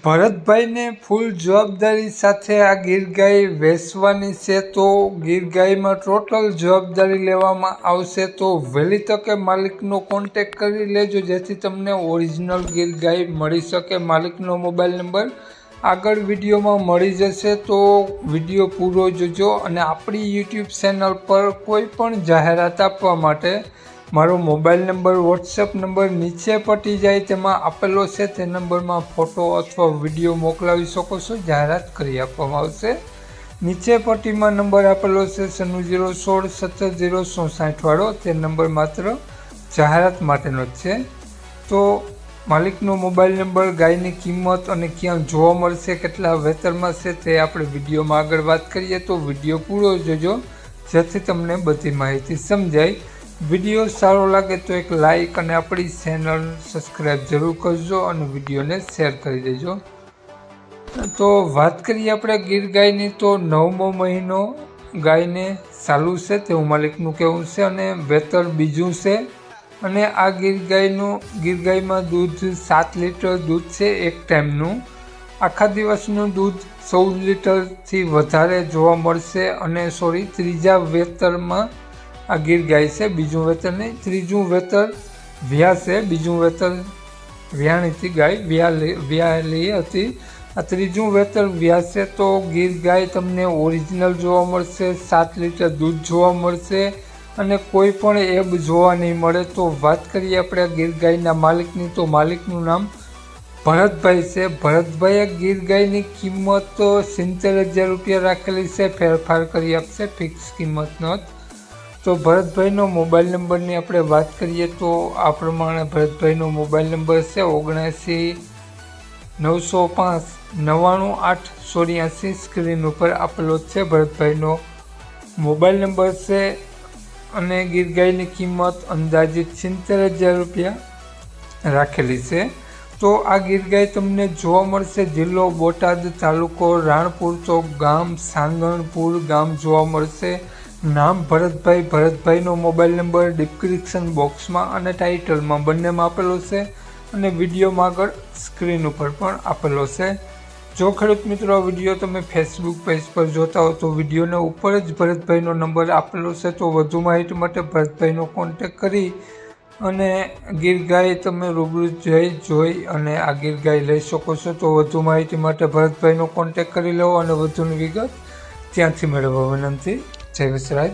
ભરતભાઈને ફૂલ જવાબદારી સાથે આ ગીર ગાય વેચવાની છે તો ગીર ગાયમાં ટોટલ જવાબદારી લેવામાં આવશે તો વહેલી તકે માલિકનો કોન્ટેક કરી લેજો, જેથી તમને ઓરિજિનલ ગીર ગાય મળી શકે. માલિકનો મોબાઈલ નંબર આગળ વિડીયોમાં મળી જશે, તો વીડિયો પૂરો જોજો અને આપણી યુટ્યુબ ચેનલ પર કોઈ પણ જાહેરાત આપવા માટે મારો મોબાઈલ નંબર વોટ્સએપ નંબર નીચે પટી જાય તેમાં આપેલો છે. તે નંબરમાં ફોટો અથવા વીડિયો મોકલાવી શકો છો. જાહેરાત કરી આપવામાં આવશે. નીચે પટ્ટીમાં નંબર આપેલો છે. સન્નું જીરો સોળ સત્તર જીરો સોસાઠવાળો તે નંબર માત્ર જાહેરાત માટેનો જ છે. તો માલિકનો મોબાઈલ નંબર, ગાયની કિંમત અને ક્યાં જોવા મળશે, કેટલા વેતરમાં છે તે આપણે વિડીયોમાં આગળ વાત કરીએ. તો વીડિયો પૂરો જોજો. જેથી તમને બધી માહિતી સમજાય. વીડિયો સારો લાગે તો એક લાઈક અને આપણી ચેનલ સબસ્ક્રાઈબ જરૂર કરજો અને વિડીયોને શેર કરી દેજો. તો વાત કરીએ આપણે ગીર ગાયની તો નવમો મહિનો ગાયને ચાલુ છે તેવું માલિકનું કહેવું છે અને વેતર બીજું છે. અને આ ગીર ગાયનું, ગીર ગાયમાં દૂધ સાત લીટર દૂધ છે એક ટાઈમનું. આખા દિવસનું દૂધ ચૌદ લીટરથી વધારે જોવા મળશે અને સોરી, ત્રીજા વેતરમાં આ ગીર ગાય છે. બીજું વેતર નહીં, ત્રીજું વેતર વ્યા છે. બીજું વેતર વ્યાણીથી ગાય, વ્યા વ્યાલી હતી. આ ત્રીજું વેતર વ્યાસે તો ગીર ગાય તમને ઓરિજિનલ જોવા મળશે, સાત લીટર દૂધ જોવા મળશે અને કોઈ પણ એબ જોવા નહીં મળે તો વાત કરીએ આપણે ગીર ગાયના માલિકની. તો માલિકનું નામ ભરતભાઈ છે. ભરતભાઈએ ગીર ગાયની કિંમત સિત્તેર હજાર રૂપિયા રાખેલી છે. ફેરફાર કરી આપશે. ફિક્સ કિંમત નથી તો ભરતભાઈનો મોબાઈલ નંબરની આપણે વાત કરીએ તો આ પ્રમાણે ભરતભાઈનો મોબાઈલ નંબર છે ઓગણએંસી નવસો પાંચ નવ્વાણું આઠ ચોર્યાસી સ્ક્રીન ઉપર આપેલો છે ભરતભાઈનો મોબાઈલ નંબર છે અને ગીર ગાયની કિંમત અંદાજિત સિત્તેર હજાર રૂપિયા રાખેલી છે. તો આ ગીર ગાય તમને જોવા મળશે જિલ્લો બોટાદ તાલુકો રાણપુર ચોક ગામ સાંગણપુર ગામ જોવા મળશે. નામ ભરતભાઈ, ભરતભાઈનો મોબાઈલ નંબર ડિસ્ક્રિપ્શન બોક્સમાં અને ટાઇટલમાં બંનેમાં આપેલો છે અને વિડીયોમાં આગળ સ્ક્રીન ઉપર પણ આપેલો છે. જો ખેડૂત મિત્રો વીડિયો તમે ફેસબુક પેજ પર જોતા હો તો વિડીયોને ઉપર જ ભરતભાઈનો નંબર આપેલો છે તો વધુ માહિતી માટે ભરતભાઈનો કોન્ટેક કરી અને ગીર ગાય તમે રૂબરૂ જઈ, જોઈ અને આ ગીર ગાય લઈ શકો છો. તો વધુ માહિતી માટે ભરતભાઈનો કોન્ટેક કરી લો અને વધુની વિગત ત્યાંથી મેળવવા વિનંતી. જય વિસરાજ